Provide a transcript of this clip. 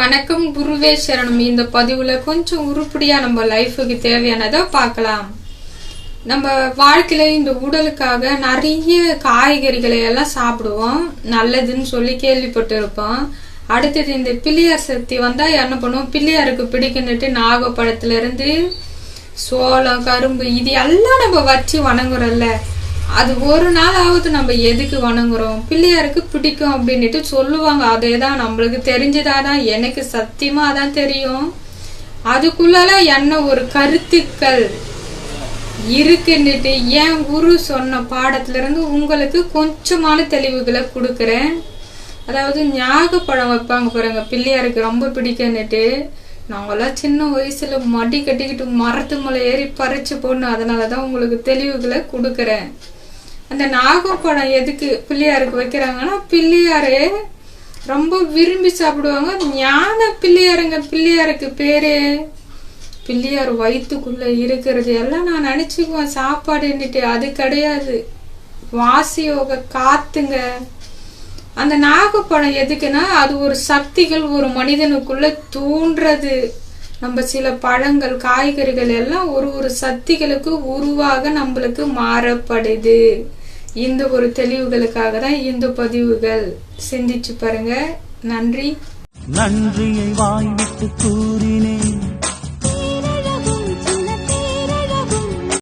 வணக்கம் குருவே சரணம். இந்த பதிவுல கொஞ்சம் உருப்படியா நம்ம லைஃபுக்கு தேவையானதை பார்க்கலாம். நம்ம வாழ்க்கையில இந்த உடலுக்காக நிறைய காய்கறிகளை எல்லாம் சாப்பிடுவோம். நல்லதுன்னு சொல்லி கேள்விப்பட்டிருப்போம். அடுத்தது இந்த பிள்ளையார் சக்தி வந்தா என்ன பண்ணுவோம்? பிள்ளையாருக்கு பிடிக்குன்னுட்டு நாகப்பழத்துல இருந்து சோளம் கரும்பு இது எல்லாம் நம்ம வச்சு வணங்குறோம்ல. அது ஒரு நாளாவது நம்ம எதுக்கு வணங்குறோம்? பிள்ளையாருக்கு பிடிக்கும் அப்படின்னுட்டு சொல்லுவாங்க. அதே தான் நம்மளுக்கு தெரிஞ்சதாதான் எனக்கு சத்தியமா தான் தெரியும். அதுக்குள்ளால என்ன ஒரு கருத்துக்கள் இருக்குன்னுட்டு என் குரு சொன்ன பாடத்துல இருந்து உங்களுக்கு கொஞ்சமான தெளிவுகளை கொடுக்குறேன். அதாவது ஞாகப்பழம் வைப்பாங்க பாருங்க பிள்ளையாருக்கு ரொம்ப பிடிக்குன்னுட்டு. நாங்களாம் சின்ன வயசுல மடி கட்டிக்கிட்டு மரத்து மலை ஏறி பறிச்சு போடணும் அதனாலதான் உங்களுக்கு தெளிவுகளை கொடுக்குறேன். அந்த நாகப்பழம் எதுக்கு பிள்ளையாருக்கு வைக்கிறாங்கன்னா பிள்ளையாரே ரொம்ப விரும்பி சாப்பிடுவாங்க. ஞான பிள்ளையாருங்க. பிள்ளையாருக்கு பேரு. பிள்ளையார் வயிற்றுக்குள்ள இருக்கிறது எல்லாம் நான் நினச்சிக்குவேன். சாப்பாடுன்னுட்டு அது கிடையாது. வாசியோக காத்துங்க. அந்த நாகப்பழம் எதுக்குன்னா அது ஒரு சக்திகள் ஒரு மனிதனுக்குள்ள தூண்டுறது. நம்ம சில பழங்கள் காய்கறிகள் எல்லாம் ஒரு ஒரு சக்திகளுக்கு உருவாக நம்மளுக்கு மாறப்படுது. இந்த ஒரு தெளிவுகளுக்காக தான் இந்த பதிவுகள் சிந்திச்சு பாருங்க. நன்றி. நன்றியை வாய்விட்டு கூறினேன்.